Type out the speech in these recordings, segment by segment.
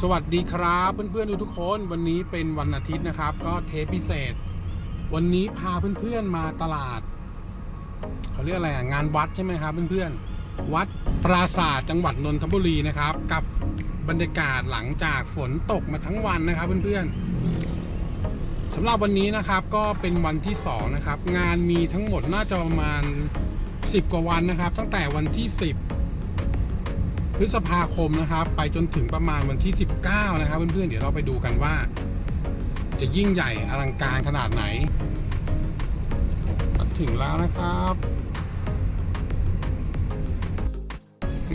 สวัสดีครับเพื่อนๆทุกคนวันนี้เป็นวันอาทิตย์นะครับ ก็เทปพิเศษ วันนี้พาเพื่อนๆมาตลาดเขาเรียกอะไรอะงานวัดใช่ไหมครับเพื่อนๆวัดปราสาทจังหวัดนนทบุรีนะครับ กับบรรยากาศหลังจากฝนตกมาทั้งวันนะครับเพื่อนๆสำหรับวันนี้นะครับก็เป็นวันที่สองนะครับงานมีทั้งหมดน่าจะประมาณ 10 กว่าวันนะครับ ตั้งแต่วันที่ 10 พฤษภาคมนะครับ ไปจนถึงประมาณวันที่ 19 นะครับ เพื่อนๆเดี๋ยวเราไปดูกันว่า จะยิ่งใหญ่อลังการขนาดไหน ถึงแล้วนะครับ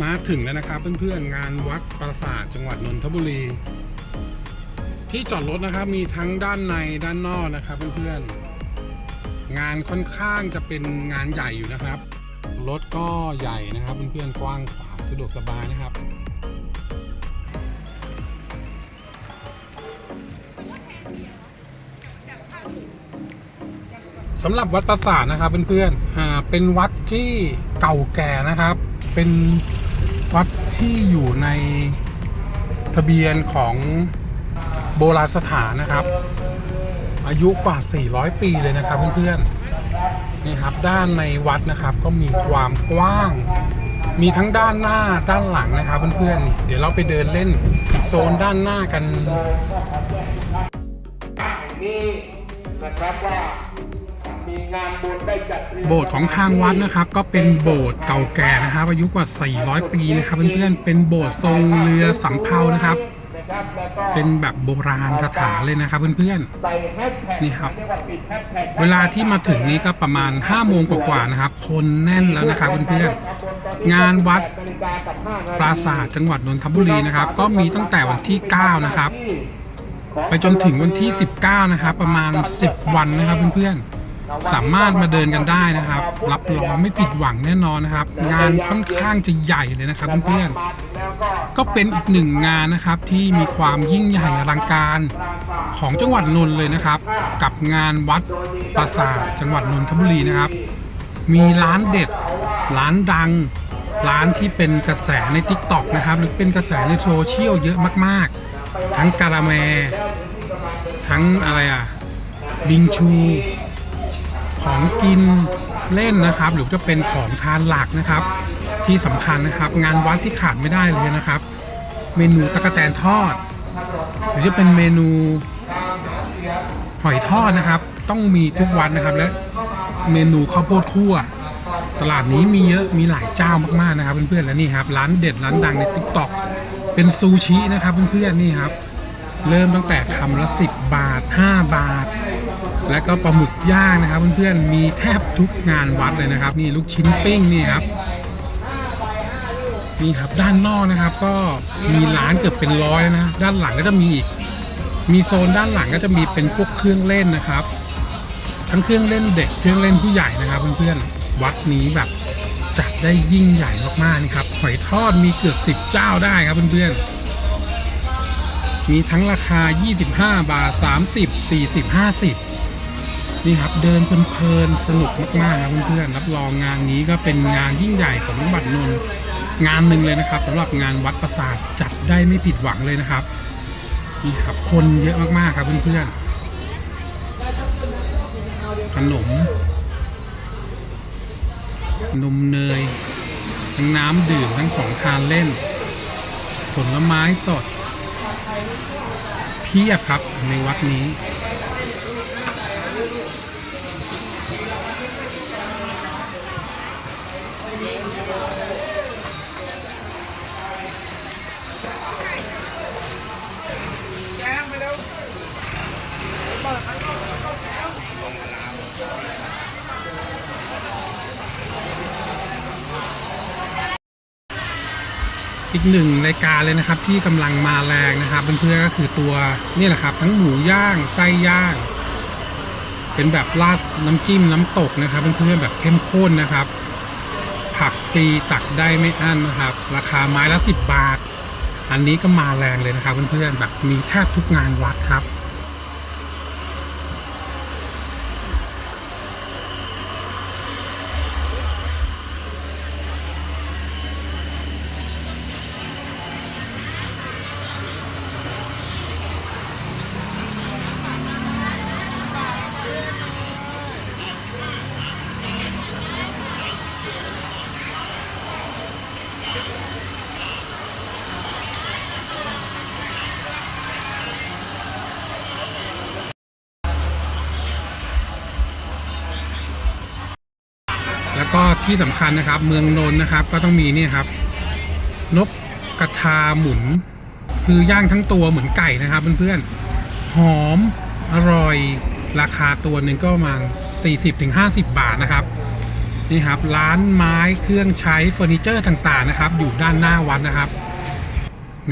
มาถึงแล้วนะครับเพื่อนๆงานวัดปราสาทจังหวัดนนทบุรี ที่จอดรถนะครับมีทั้งด้านในด้านนอกนะครับเพื่อนๆงานค่อนข้างจะเป็นงานใหญ่อยู่นะครับรถก็ใหญ่นะครับเพื่อนๆกว้างขวาง สะดวกสบายนะครับสำหรับวัดปราสาทนะครับเพื่อนๆอ่าเป็นวัดที่เก่าแก่นะครับ เป็นวัดที่อยู่ในทะเบียนของโบราณสถานนะครับ อายุกว่า 400 ปีเลยนะครับเพื่อนๆนี่ครับด้านในวัดนะครับก็มีความกว้าง มีทั้งด้านหน้าด้านหลังนะครับเพื่อนๆ เดี๋ยวเราไปเดินเล่นโซนด้านหน้ากัน นี่นะครับว่ามีงานบุญได้จัดเตรียมโบสถ์ของทางวัดนะครับ ก็เป็นโบสถ์เก่าแก่นะครับอายุกว่า 400 ปีนะครับเพื่อนๆ เป็นโบสถ์ทรงเรือสำเภานะครับ เป็นแบบโบราณสถานเลยนะครับเพื่อนใส่แฮชแท็กนี่ครับ เวลาที่มาถึงนี้ก็ประมาณ5โมงกว่าๆนะครับ คนแน่นแล้วนะครับเพื่อนๆงานวัดปราสาทจังหวัดนนทบุรีนะครับ ก็มีตั้งแต่วันที่ 9 นะครับ ไปจนถึงวันที่ 19 นะครับ ประมาณ 10 วันนะครับเพื่อนๆสามารถมาเดินกันได้นะครับ รับรองไม่ผิดหวังแน่นอนนะครับ งานค่อนข้างจะใหญ่เลยนะครับเพื่อนๆ ก็เป็นอีกหนึ่งงานนะครับที่มีความยิ่งใหญ่อลังการของจังหวัดนนท์เลยนะครับ กับงานวัดปราสาทจังหวัดนนทบุรีนะครับ มีร้านเด็ด ร้านดัง ร้านที่เป็นกระแสใน t ิ k t o k นะครับ หรือเป็นกระแสในโซเชียลเยอะมากๆ ทั้งการาแม ทั้งอะไรอะบิงชู ของกินเล่นนะครับ หรือจะเป็นของทานหลักนะครับ ที่สำคัญนะครับ งานวัดที่ขาดไม่ได้เลยนะครับ เมนูตะกะแตนทอด หรือจะเป็นเมนูหอยทอดนะครับ ต้องมีทุกวันนะครับ และเมนูข้าวโพดคั่ว ตลาดนี้มีเยอะมีหลายเจ้ามากๆนะครับ เพื่อนๆและนี่ครับร้านเด็ดร้านดังใน t ิ k t o k เป็นซูชินะครับเพื่อนๆนี่ครับ เริ่มตั้งแต่คำละ 10 บาท 5 บาท แล้วก็ปลาหมึกย่างนะครับเพื่อนๆมีแทบทุกงานวัดเลยนะครับ นี่ลูกชิ้นปิ้งนี่ครับ นี่ครับด้านนอกนะครับก็มีร้านเกือบเป็นร้อยนะ ด้านหลังก็จะมีอีกมีโซนด้านหลังก็จะมีเป็นพวกเครื่องเล่นนะครับ ทั้งเครื่องเล่นเด็กเครื่องเล่นผู้ใหญ่นะครับเพื่อนๆวัดนี้แบบจัดได้ยิ่งใหญ่มากๆนี่ครับหอยทอดมีเกือบสิบเจ้าได้ครับเพื่อนๆมีทั้งราคา 25 บาท 30 40 50 นี่ครับเดินเพลินๆสนุกมากๆครับเพื่อนๆรับรองงานนี้ก็เป็นงานยิ่งใหญ่ของจังหวัดนนท์ งานหนึ่งเลยนะครับสำหรับงานวัดประสาทจัดได้ไม่ผิดหวังเลยนะครับนี่ครับคนเยอะมากๆครับเพื่อนๆขนมนมเนย ทั้งน้ำดื่มทั้งของทานเล่น ผลไม้สด เพียบครับในวัดนี้ อีกหนึ่งรายการเลยนะครับที่กำลังมาแรงนะครับเพื่อนๆก็คือตัวนี่แหละครับ ทั้งหมูย่างไส้ย่าง เป็นแบบราดน้ำจิ้มน้ำตกนะครับเพื่อนๆแบบเข้มข้นนะครับ ผักฟรีตักได้ไม่อั้นนะครับ ราคาไม้ละ 10 บาท อันนี้ก็มาแรงเลยนะครับเพื่อนๆแบบมีแทบทุกงานวัดครับ ที่สำคัญนะครับ เมืองนนท์นะครับ ก็ต้องมีนี่ครับ นกกระทาหมุน คือย่างทั้งตัวเหมือนไก่นะครับเพื่อนๆหอมอร่อยราคาตัวหนึ่งก็ประมาณ 40-50 บาทนะครับนี่ครับร้านไม้เครื่องใช้เฟอร์นิเจอร์ต่างๆนะครับ อยู่ด้านหน้าวัดนะครับ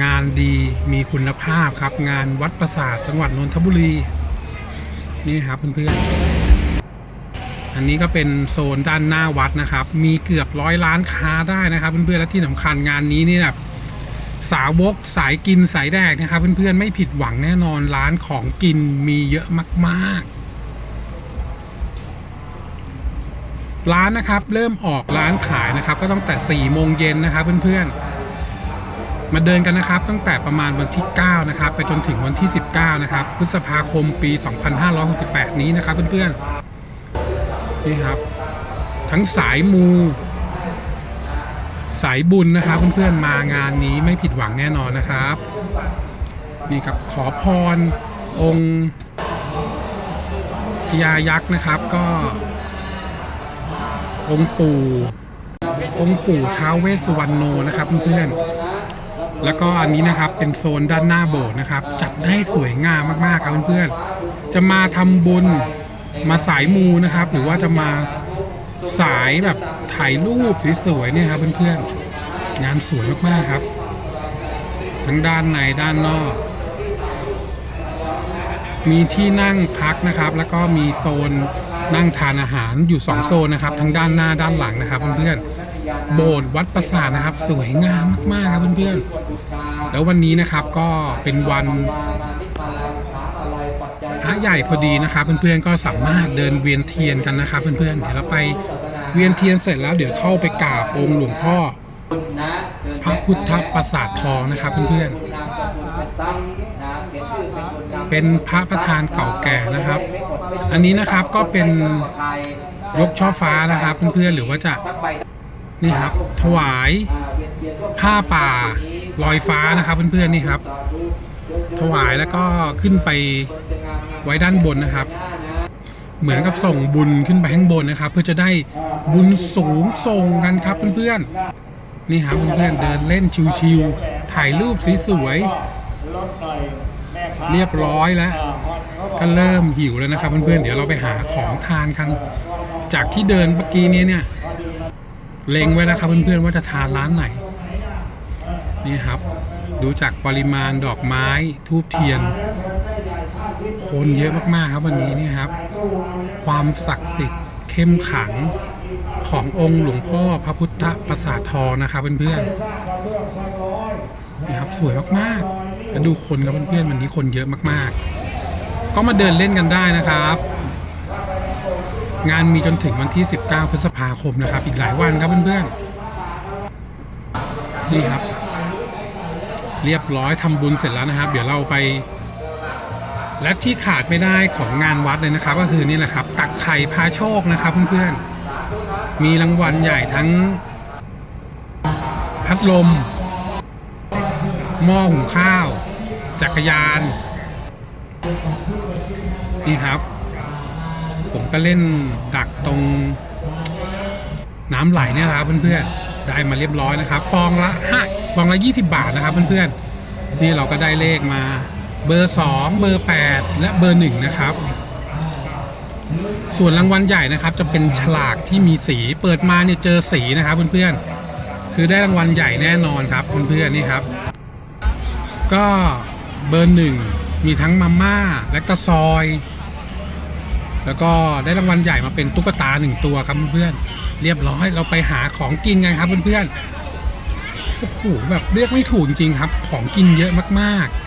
งานดีมีคุณภาพครับ งานวัดประสาทจังหวัดนนทบุรี นี่ครับเพื่อนๆ อันนี้ก็เป็นโซนด้านหน้าวัดนะครับ มีเกือบร้อยล้านค้าได้นะครับ เพื่อนๆและที่สำคัญงานนี้นี่แบบสาวกสายกินสายแดกนะครับ เพื่อนๆไม่ผิดหวังแน่นอนร้านของกินมีเยอะมากๆ ร้านนะครับเริ่มออกร้านขายนะครับ ก็ตั้งแต่4ี่โมงเย็นนะครับเพื่อนๆ มาเดินกันนะครับ ตั้งแต่ประมาณวันที่ 9 นะครับ ไปจนถึงวันที่ 19 นะครับพฤษภาคมปี 2568 นี้นะครับเพื่อนๆ นี่ครับ ทั้งสายมู สายบุญนะครับ เพื่อนๆมางานนี้ไม่ผิดหวังแน่นอนนะครับ นี่ครับขอพรองค์พญายักษ์นะครับก็ องค์ปู่ องค์ปู่ท้าวเวสสุวรรณโนนะครับเพื่อนๆแล้วก็อันนี้นะครับเป็นโซนด้านหน้าโบสถ์นะครับ จัดให้สวยงามมากๆครับเพื่อนๆจะมาทำบุญ มาสายมูนะครับ หรือว่าจะมาสายแบบถ่ายรูปสวยๆเนี่ยครับเพื่อนๆงานสวยมากๆครับ ทั้งด้านในด้านนอก มีที่นั่งพักนะครับ แล้วก็มีโซนนั่งทานอาหารอยู่สองโซนนะครับ ทั้งด้านหน้าด้านหลังนะครับเพื่อนๆโบสถ์วัดประสาทนะครับ สวยงามมากๆครับเพื่อนๆแล้ววันนี้นะครับก็เป็นวัน ระใหญ่พอดีนะครับเพื่อนๆก็สามารถเดินเวียนเทียนกันนะครับเพื่อนๆเดี๋ยวเราไปเวียนเทียนเสร็จแล้วเดี๋ยวเข้าไปกราบองค์หลวงพ่อพระพุทธปราสาททองนะครับเพื่อนๆ เป็นพระประธานเก่าแก่นะครับ อันนี้นะครับก็เป็นยกช่อฟ้านะครับเพื่อนๆหรือว่าจะนี่ครับถวายผ้าป่าลอยฟ้านะครับเพื่อนๆนี่ครับ ถวายแล้วก็ขึ้นไป ไว้ด้านบนนะครับ เหมือนกับส่งบุญขึ้นไปข้างบนนะครับ เพื่อจะได้บุญสูงส่งกันครับเพื่อนๆนี่ครับเพื่อนๆเดินเล่นชิวๆถ่ายรูปสวยๆเรียบร้อยแล้วก็เริ่มหิวแล้วนะครับ เพื่อนๆเดี๋ยวเราไปหาของทานกัน จากที่เดินเมื่อกี้นี้เนี่ยเล็งไว้แล้วครับเพื่อนๆว่าจะทานร้านไหนนี่ครับ ดูจากปริมาณดอกไม้ทูบเทียน คนเยอะมากๆครับวันนี้นี่ครับ ความศักดิ์สิทธิ์เข้มขังขององค์หลวงพ่อพระพุทธประสาททองนะครับเพื่อนๆนี่ครับสวยมากๆแล้วดูคนครับเพื่อนๆวันนี้คนเยอะมากๆ ก็มาเดินเล่นกันได้นะครับ งานมีจนถึงวันที่ 19 พฤษภาคมนะครับ อีกหลายวันครับเพื่อนๆนี่ครับ เรียบร้อยทำบุญเสร็จแล้วนะครับ เดี๋ยวเราไป และที่ขาดไม่ได้ของงานวัดเลยนะครับ ก็คือนี่แหละครับ ตักไข่พาโชคนะครับเพื่อนๆ มีรางวัลใหญ่ทั้ง พัดลม หม้อหุงข้าว จักรยาน นี่ครับ ผมก็เล่นดักตรง น้ำไหลเนี่ยครับเพื่อนๆ ได้มาเรียบร้อยนะครับ ฟองละห้าฟองละยี่สิบาทนะครับเพื่อนๆ นี่เราก็ได้เลขมา เบอร์สองเบอร์แปดและเบอร์หนึ่งนะครับ ส่วนรางวัลใหญ่นะครับ จะเป็นฉลากที่มีสี เปิดมาเนี่ยเจอสีนะครับเพื่อนๆ คือได้รางวัลใหญ่แน่นอนครับเพื่อนๆนี่ครับ ก็เบอร์หนึ่งมีทั้งมาม่าและกระซอยแล้วก็ได้รางวัลใหญ่มาเป็นตุ๊กตาหนึ่งตัวครับเพื่อนๆเรียบร้อยเราไปหาของกินกันครับเพื่อนๆโอ้โหแบบเรียกไม่ถูกจริงๆครับ ของกินเยอะมากๆ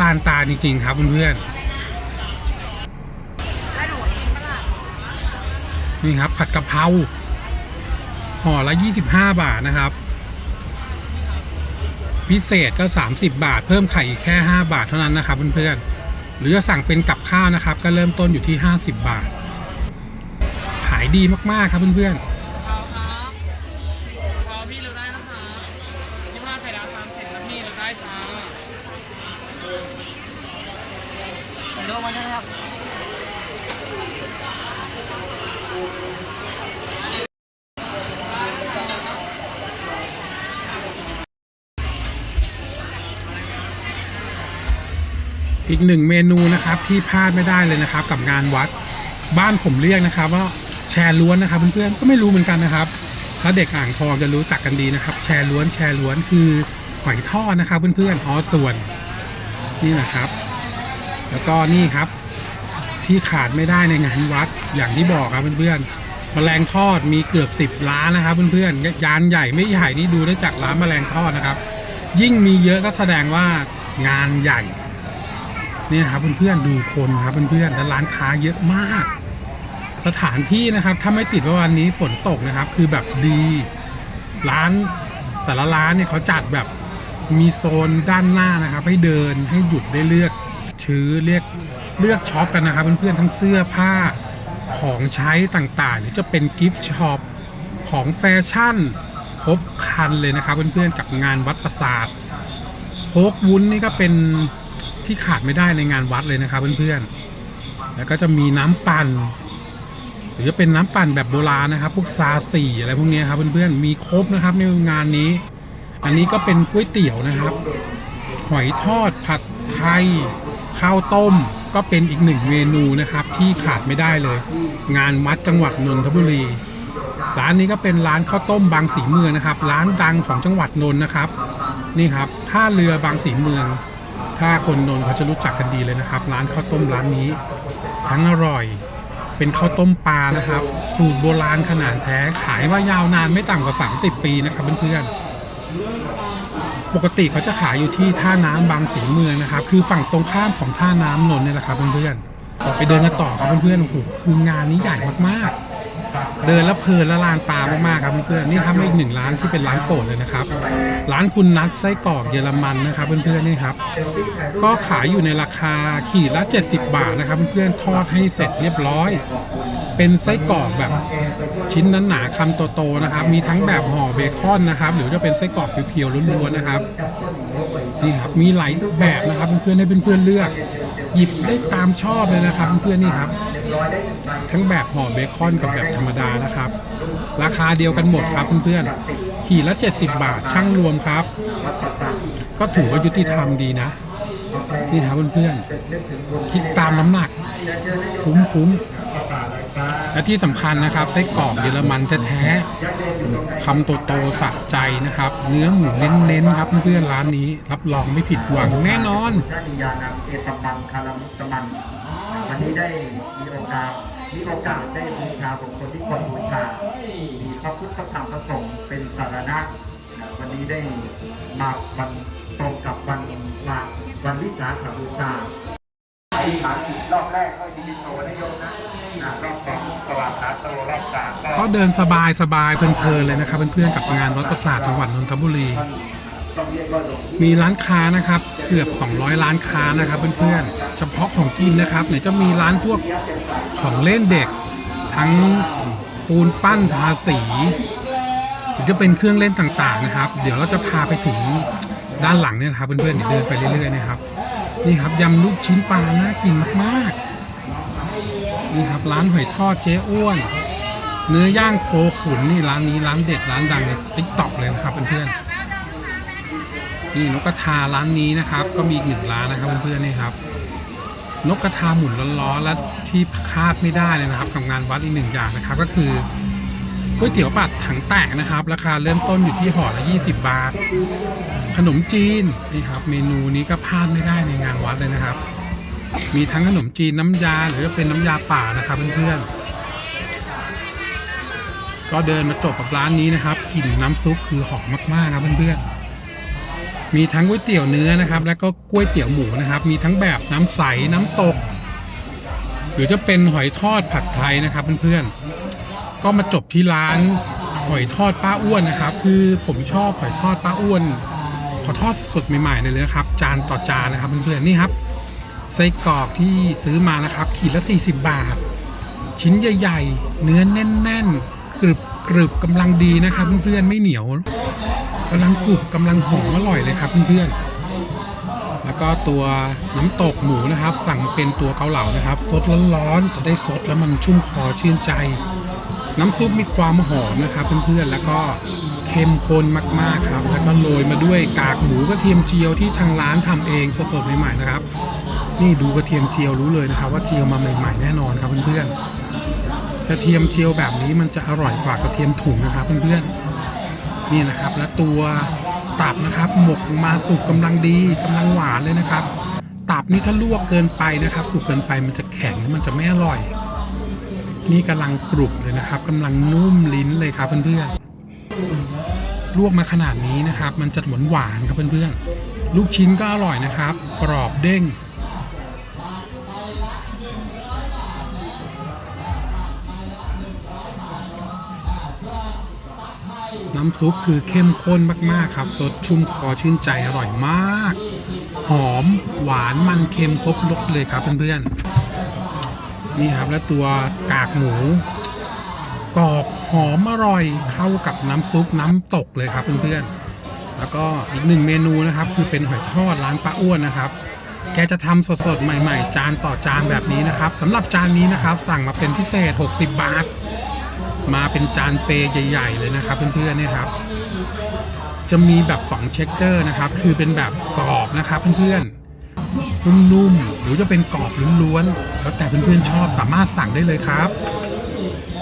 ล้านตาจริงๆครับเพื่อนๆนี่ครับ ผัดกะเพราห่อละ 25 บาทนะครับ พิเศษก็ 30 บาท เพิ่มไข่อีกแค่ 5 บาทเท่านั้นนะครับเพื่อนๆหรือจะสั่งเป็นกับข้าวนะครับ ก็เริ่มต้นอยู่ที่ 50 บาท ขายดีมากๆครับเพื่อนเอีกหนึ่งเมนูนะครับที่พลาดไม่ได้เลยนะครับ กับงานวัดบ้านผมเรียกนะครับ ว่าแชร์ล้วนนะครับเพื่อนๆก็ไม่รู้เหมือนกันนะครับถ้าเด็กอ่างทองจะรู้จักกันดีนะครับ แชร์ล้วนแชร์ล้วนคือหอยทอดนะครับเพื่อนๆอ๋อส่วนนี่นะครับ แล้วก็นี่ครับที่ขาดไม่ได้ในงานวัดอย่างที่บอกครับเพื่อนๆแมลงทอดมีเกือบสิบร้านนะครับเพื่อนๆยานใหญ่ไม่ใหญ่นี่ดูได้จากร้านแมลงทอดนะครับ ยิ่งมีเยอะก็แสดงว่างานใหญ่ เนี่ยครับเพื่อนๆดูคนครับเพื่อนๆและร้านค้าเยอะมาก สถานที่นะครับถ้าไม่ติดว่าวันนี้ฝนตกนะครับ คือแบบดีร้านแต่ละร้านเนี่ยเขาจัดแบบมีโซนด้านหน้านะครับ ให้เดินให้หยุดได้เลือกชื้อเรียกเลือกช็อปกันนะครับเพื่อนๆทั้งเสื้อผ้าของใช้ต่างๆ หรือจะเป็นกิฟต์ช็อปของแฟชั่นครบคันเลยนะครับเพื่อนๆกับงานวัดประสาทโคกวุ้นนี่ก็เป็น ที่ขาดไม่ได้ในงานวัดเลยนะครับเพื่อนๆ แล้วก็จะมีน้ำปั่น หรือจะเป็นน้ำปั่นแบบโบราณนะครับ พวกซาสี่อะไรพวกนี้ครับเพื่อนๆ มีครบนะครับในงานนี้ อันนี้ก็เป็นก๋วยเตี๋ยวนะครับ หอยทอดผัดไทย ข้าวต้ม ก็เป็นอีกหนึ่งเมนูนะครับที่ขาดไม่ได้เลย งานวัดจังหวัดนนทบุรีร้านนี้ก็เป็นร้านข้าวต้มบางสีเมืองนะครับ ร้านดังของจังหวัดนนท์นะครับ นี่ครับท่าเรือบางสีเมือง ถ้าคนนนท์เขาจะรู้จักกันดีเลยนะครับ ร้านข้าวต้มร้านนี้ ทั้งอร่อย เป็นข้าวต้มปลานะครับ สูตรโบราณขนาดแท้ขายมายาวนานไม่ต่ำกว่า 30 ปีนะครับเพื่อนๆปกติเขาจะขายอยู่ที่ท่าน้ำบางสีเมืองนะครับ คือฝั่งตรงข้ามของท่าน้ำนนท์เนี่ยแหละครับเพื่อนๆไปเดินกันต่อครับเพื่อนๆโอ้โหคืองานนี้ใหญ่มากๆ เดินแล้วเพลินและลานตามากๆครับเพื่อนๆนี่ครับอีกหนึ่งร้านที่เป็นร้านโปรดเลยนะครับ ร้านคุณนัทไส้กรอกเยอรมันนะครับเพื่อนๆนี่ครับ ก็ขายอยู่ในราคาขีดละ 70 บาทนะครับเพื่อนๆทอดให้เสร็จเรียบร้อย เป็นไส้กรอกแบบชิ้นนั้นหนาๆคำโตๆนะครับ มีทั้งแบบห่อเบคอนนะครับ หรือจะเป็นไส้กรอกเพียวๆล้วนๆนะครับนี่ครับมีหลายแบบนะครับเพื่อนๆให้เพื่อนๆเลือก หยิบได้ตามชอบเลยนะครับเพื่อนๆนี่ครับ ทั้งแบบห่อเบคอนกับแบบธรรมดานะครับ ราคาเดียวกันหมดครับเพื่อนๆขีดละ 70 บาทช่างรวมครับ ก็ถือว่ายุติธรรมดีนะ นี่ครับเพื่อนๆคิดตามน้ำหนัก คุ้มคุ้มๆ และที่สำคัญนะครับไส้กรอกเยอรมันแท้ๆคำโตๆสะใจนะครับ เนื้อหมูเน้นๆครับเพื่อนๆร้านนี้รับรองไม่ผิดหวังแน่นอนชาติยานังเอตมังคารมุตมันวันนี้ได้มีโอกาสมีโอกาสได้บูชาบุคคลที่ควรบูชา มีพระพุทธพระธรรมพระสงฆ์เป็นสารณะ วันนี้ได้มาวันตรงกับวันลาวันวิสาขบูชา ธิษฐานจิตรอบแรกก็ดีโสนโยมนะนะรอบสองสวัสดิ์โตรอบสามก็เดินสบายสบายๆเพลินๆเลยนะครับเพื่อนๆกับงานวัดประสาทจังหวัดนนทบุรี มีร้านค้านะครับ เกือบ 200 ร้านค้านะครับเพื่อนๆเฉพาะของกินนะครับไหนจะมีร้านพวกของเล่นเด็ก ทั้งปูนปั้นทาสีหรือจะเป็นเครื่องเล่นต่างๆนะครับ เดี๋ยวเราจะพาไปถึงด้านหลังเนี่ยนะครับเพื่อนๆเดินไปเรื่อยๆนะครับ นี่ครับยำลูกชิ้นปลาน่ากินมากๆนี่ครับร้านหอยทอดเจ๊อ้วน เนื้อย่างโคขุนนี่ร้านนี้ร้านเด็ดร้านดังในติ๊กต็อกเลยนะครับเพื่อนๆนี่นกกระทาร้านนี้นะครับ ก็มีอีกหนึ่งร้านนะครับเพื่อนๆนี่ครับ นกกระทาหมุนร้อๆและที่คาดไม่ได้เลยนะครับกับงานวัดอีกหนึ่งอย่างนะครับก็คือ ก๋วยเตี๋ยวปัดถังแตกนะครับ ราคาเริ่มต้นอยู่ที่ห่อละ 20 บาท ขนมจีนนี่ครับ เมนูนี้ก็พลาดไม่ได้ในงานวัดเลยนะครับ มีทั้งขนมจีนน้ำยาหรือจะเป็นน้ำยาป่านะครับเพื่อนๆก็เดินมาจบกับร้านนี้นะครับกลิ่นน้ำซุปคือหอมมากๆครับเพื่อนๆมีทั้งก๋วยเตี๋ยวเนื้อนะครับ แล้วก็ก๋วยเตี๋ยวหมูนะครับ มีทั้งแบบน้ำใสน้ำตก หรือจะเป็นหอยทอดผัดไทยนะครับเพื่อนๆ ก็มาจบที่ร้านหอยทอดป้าอ้วนนะครับ คือผมชอบหอยทอดป้าอ้วน ขอทอดสดใหม่ๆเลยนะครับ จานต่อจานนะครับเพื่อนๆนี่ครับไส้กรอกที่ซื้อมานะครับ ขีดละ 40 บาท ชิ้นใหญ่ๆ เนื้อแน่นๆกรึบกรึบๆกำลังดีนะครับเพื่อนๆไม่เหนียวกำลังกรุบกำลังหอมอร่อยเลยครับเพื่อนๆแล้วก็ตัวน้ำตกหมูนะครับ สั่งเป็นตัวเกาเหลานะครับสดร้อนๆจะได้สดแล้วมันชุ่มคอชื่นใจ น้ำซุปมีความหอมนะครับเพื่อนๆแล้วก็เข้มข้นมากๆครับ แล้วก็โรยมาด้วยกากหมูกระเทียมเจียวที่ทางร้านทำเองสดๆใหม่ๆนะครับ นี่ดูกระเทียมเจียวรู้เลยนะครับ ว่าเจียวมาใหม่ ๆแน่นอนครับเพื่อนๆกระเทียมเจียวแบบนี้มันจะอร่อยกว่ากระเทียมถุงนะครับเพื่อนๆนี่นะครับ และตัวตับนะครับ หมกมาสุกกำลังดีกำลังหวานเลยนะครับ ตับนี่ถ้าลวกเกินไปนะครับ สุกเกินไปมันจะแข็งมันจะไม่อร่อย นี่กำลังกรุบเลยนะครับกำลังนุ่มลิ้นเลยครับเพื่อนๆลวกมาขนาดนี้นะครับ มันจะหวานหวานครับเพื่อนๆลูกชิ้นก็อร่อยนะครับ กรอบเด้งน้ำซุปคือเข้มข้นมากๆครับ สดชุ่มคอชื่นใจอร่อยมาก หอมหวานมันเค็มครบรสเลยครับเพื่อนๆ นี่ครับแล้วตัวกากหมูกรอบหอมอร่อยเข้ากับน้ำซุปน้ำตกเลยครับเพื่อนๆแล้วก็อีกหนึ่งเมนูนะครับ คือเป็นหอยทอดร้านป้าอ้วนนะครับ แกจะทำสดๆใหม่ ๆ จานต่อจานแบบนี้นะครับสำหรับจานนี้นะครับ สั่งมาเป็นพิเศษ 60 บาท มาเป็นจานเปย์ใหญ่ๆเลยนะครับ เพื่อนๆเนี่ยครับ จะมีแบบ2เช็คเจอร์นะครับ คือเป็นแบบกรอบนะครับเพื่อนๆ นุ่มๆหรือจะเป็นกรอบล้วนๆแล้วแต่เพื่อนๆชอบสามารถสั่งได้เลยครับ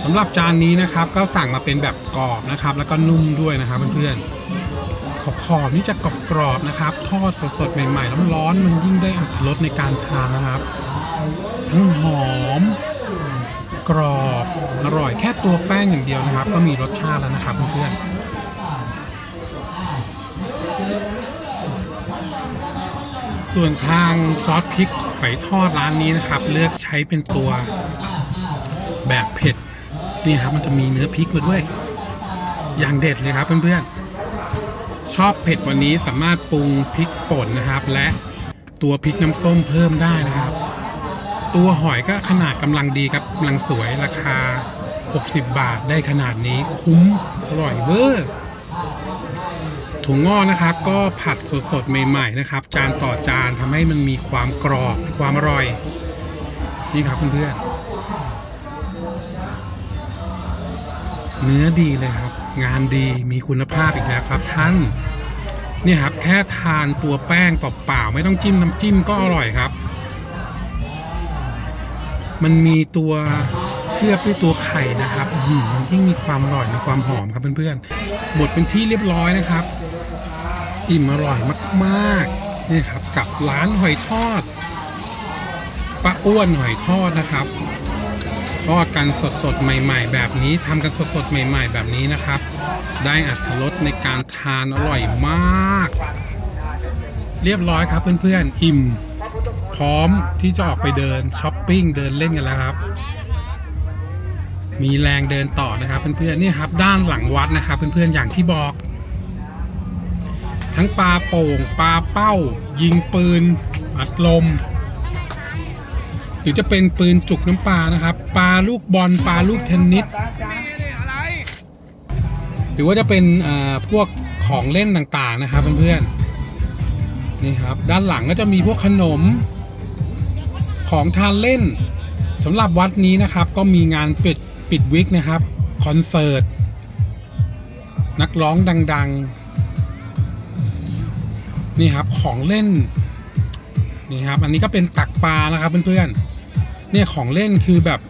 สำหรับจานนี้นะครับก็สั่งมาเป็นแบบกรอบนะครับ แล้วก็นุ่มด้วยนะครับเพื่อนๆขอบขอบๆนี่จะกรอบๆนะครับ ทอดสดๆใหม่ๆร้อนๆมันยิ่งได้อรรถรสในการทานนะครับ ทั้งหอม กรอบอร่อยแค่ตัวแป้งอย่างเดียวนะครับ ก็มีรสชาติแล้วนะครับเพื่อนๆ ส่วนทางซอสพริกหอยทอดร้านนี้นะครับ เลือกใช้เป็นตัวแบบเผ็ดนี่ครับมันจะมีเนื้อพริกมาด้วย อย่างเด็ดเลยครับเพื่อนๆ ชอบเผ็ดวันนี้สามารถปรุงพริกป่นนะครับ และตัวพริกน้ำส้มเพิ่มได้นะครับ ตัวหอยก็ขนาดกำลังดีครับกำลังสวยราคา 60 บาทได้ขนาดนี้คุ้มอร่อยเวอร์ ถุงงอกนะครับ ก็ผัดสดๆใหม่ๆนะครับ จานต่อจานทำให้มันมีความกรอบมีความอร่อย นี่ครับเพื่อนๆเนื้อดีเลยครับ งานดีมีคุณภาพอีกแล้วครับท่านนี่ครับแค่ทานตัวแป้งเปล่าๆไม่ต้องจิ้มน้ำจิ้มก็อร่อยครับ มันมีตัวเคลือบด้วยตัวไข่นะครับอือหือมันยิ่งมีความอร่อยมีความหอมครับเพื่อนๆหมดเป็นที่เรียบร้อยนะครับ อิ่มอร่อยมากๆนี่ครับกับร้านหอยทอดป้าอ้วนหอยทอดนะครับ ทอดกันสดๆ ใหม่ ๆ แบบนี้ทำกันสดๆ ใหม่ ๆ แบบนี้นะครับ ได้อัตรสในการทานอร่อยมาก เรียบร้อยครับเพื่อนๆ อิ่ม พร้อมที่จะออกไปเดินช้อปปิ้งเดินเล่นกันแล้วครับ มีแรงเดินต่อนะครับเพื่อนๆนี่ครับด้านหลังวัดนะครับเพื่อนๆอย่างที่บอก ทั้งปลาโป่งปลาเป้า ยิงปืนอัดลม หรือจะเป็นปืนจุกน้ำปลานะครับ ปลาลูกบอลปลาลูกเทนนิสหรือว่าจะเป็นเอ่อพวกของเล่นต่างๆนะครับเพื่อนๆนี่ครับ ด้านหลังก็จะมีพวกขนมของทานเล่นสำหรับวัดนี้นะครับ ก็มีงานปิดปิดวิกนะครับ คอนเสิร์ต นักร้องดัง ๆ นี่ครับของเล่นนี่ครับอันนี้ก็เป็นตักปลานะครับเพื่อนๆเนี่ยของเล่นคือแบบ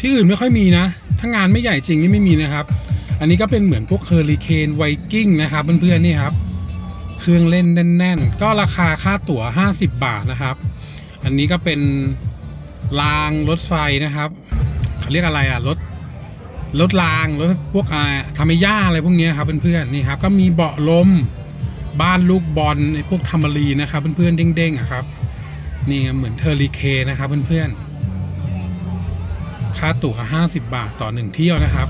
ที่อื่นไม่ค่อยมีนะ ถ้างานไม่ใหญ่จริงนี่ไม่มีนะครับ อันนี้ก็เป็นเหมือนพวกเฮอริเคนไวกิ้งนะครับเพื่อนๆนี่ครับ เครื่องเล่นแน่น ๆ ก็ราคาค่าตั๋ว 50 บาทนะครับ อันนี้ก็เป็นรางรถไฟนะครับเขาเรียกอะไรอะรถรถรางรถพวกอ่าทามิย่าอะไรพวกนี้ครับเพื่อนๆนี่ครับก็มีเบาะลม บ้านลูกบอลพวกทามารีนะครับเพื่อนๆเด้งๆอะครับ นี่เหมือนเทอริเคนะครับเพื่อนๆค่าตั๋ว50 บาทต่อหนึ่งเที่ยวนะครับ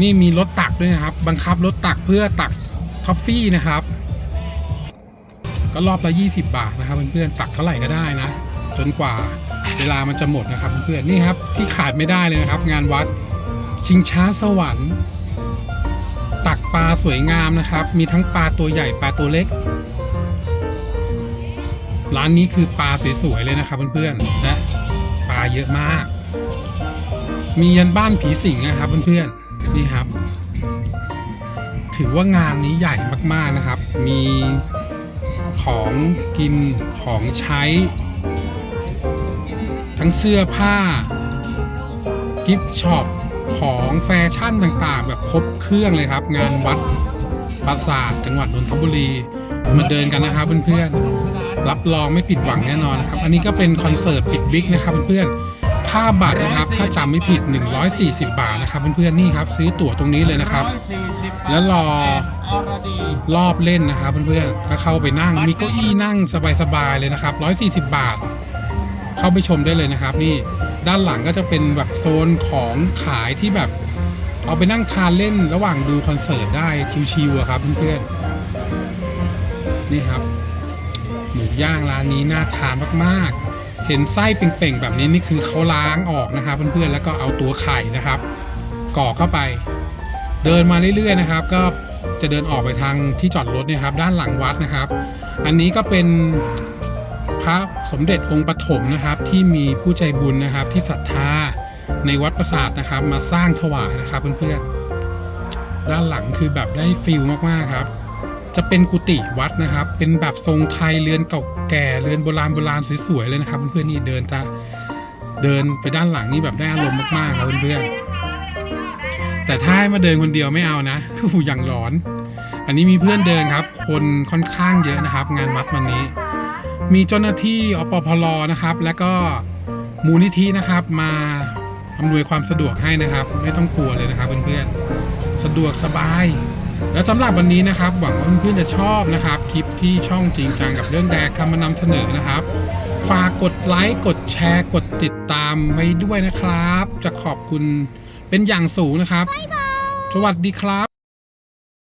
นี่มีรถตักด้วยนะครับ บังคับรถตักเพื่อตักคอฟฟี่นะครับ ก็รอบละ 20 บาทนะครับเพื่อนๆตักเท่าไหร่ก็ได้นะ จนกว่าเวลามันจะหมดนะครับเพื่อนๆนี่ครับที่ขาดไม่ได้เลยนะครับ งานวัดชิงช้าสวรรค์ ปลาสวยงามนะครับ มีทั้งปลาตัวใหญ่ปลาตัวเล็ก ร้านนี้คือปลาสวยๆเลยนะครับเพื่อนๆและปลาเยอะมาก มียันบ้านผีสิงนะครับเพื่อนๆนี่ครับ ถือว่างานนี้ใหญ่มากๆนะครับ มีของกินของใช้ ทั้งเสื้อผ้า กิฟต์ช็อป ของแฟชั่นต่างๆ แบบครบเครื่องเลยครับ งานวัดปราสาทจังหวัดนนทบุรี มาเดินกันนะครับเพื่อนๆรับรองไม่ผิดหวังแน่นอนนะครับ อันนี้ก็เป็นคอนเสิร์ตปิดบิ๊กนะครับเพื่อนๆค่าบัตรนะครับถ้าจำไม่ผิด 140 บาทนะครับเพื่อนๆนี่ครับ ซื้อตั๋วตรงนี้เลยนะครับ แล้วรออรดีรอบเล่นนะครับเพื่อนๆก็เข้าไปนั่งมีเก้าอี้นั่งสบายๆเลยนะครับ 140 บาท เข้าไปชมได้เลยนะครับนี่ ด้านหลังก็จะเป็นแบบโซนของขายที่แบบ เอาไปนั่งทานเล่นระหว่างดูคอนเสิร์ตได้ชิวๆครับเพื่อนๆนี่ครับหมูย่างร้านนี้น่าทานมากๆ เห็นไส้เป่งๆแบบนี้นี่คือเขาล้างออกนะครับเพื่อนๆแล้วก็เอาตัวไข่นะครับกรอกเข้าไป เดินมาเรื่อยๆนะครับ ก็จะเดินออกไปทางที่จอดรถเนี่ยครับ ด้านหลังวัดนะครับ อันนี้ก็เป็น พระสมเด็จองค์ปฐมนะครับ ที่มีผู้ใจบุญนะครับที่ศรัทธาในวัดประสาทนะครับ มาสร้างถวายนะครับเพื่อนๆด้านหลังคือแบบได้ฟิลมากๆครับ จะเป็นกุฏิวัดนะครับ เป็นแบบทรงไทยเรือนเก่าแก่เรือนโบราณโบราณสวยๆเลยนะครับเพื่อนๆนี่เดินตาเดินไปด้านหลังนี่แบบได้อารมณ์มากๆครับเพื่อนๆแต่ถ้าให้มาเดินคนเดียวไม่เอานะคืออย่างร้อน อันนี้มีเพื่อนเดินครับ คนค่อนข้างเยอะนะครับ งานวัดวันนี้ มีเจ้าหน้าที่อปพลนะครับ และก็มูลนิธินะครับมาอำนวยความสะดวกให้นะครับ ไม่ต้องกลัวเลยนะครับเพื่อนๆสะดวกสบาย และสำหรับวันนี้นะครับ หวังว่าเพื่อนๆจะชอบนะครับคลิปที่ช่องจริงจังกับเรื่องแดกทำมานำเสนอนะครับ ฝากกดไลค์กดแชร์ กดติดตามไว้ด้วยนะครับ จะขอบคุณเป็นอย่างสูงนะครับ สวัสดีครับ